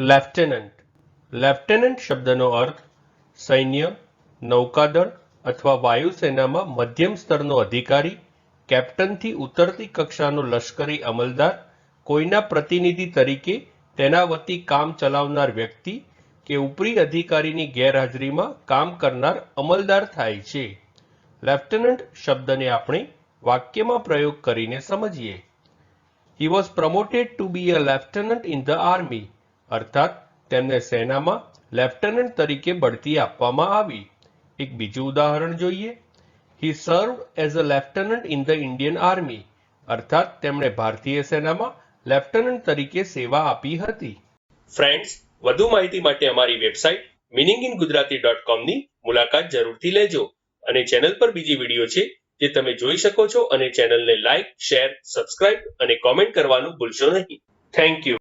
Lieutenant. Lieutenant શબ્દનો અર્થ સૈન્ય, નૌકાદળ અથવા વાયુસેનામાં મધ્યમ સ્તરનો અધિકારી, કેપ્ટનથી ઉતરતી કક્ષાનો લશ્કરી અમલદાર, કોઈના પ્રતિનિધિ તરીકે તેના વતી કામ ચલાવનાર વ્યક્તિ કે ઉપરી અધિકારીની ગેરહાજરીમાં કામ કરનાર અમલદાર થાય છે. લેફ્ટનન્ટ શબ્દને આપણે વાક્યમાં પ્રયોગ કરીને સમજીએ. He was promoted to be a lieutenant in the army અર્થાત તેમને સેનામાં લેફ્ટનન્ટ તરીકે બઢતી આપવામાં આવી. એક બીજું ઉદાહરણ જોઈએ. He serve as a lieutenant in the Indian army અર્થાત તેમણે ભારતીય સેનામાં લેફ્ટનન્ટ તરીકે સેવા આપી હતી. ફ્રેન્ડ્સ વધુ માહિતી માટે અમારી website meaning in Gujarati dot કોમની મુલાકાત જરૂરથી લેજો અને ચેનલ પર બીજી વીડિયો છે જે તમે જોઈ શકો છો અને ચેનલને લાઇક, શેર, સબસ્ક્રાઇબ અને કોમેન્ટ કરવાનું ભૂલશો નહીં. Thank you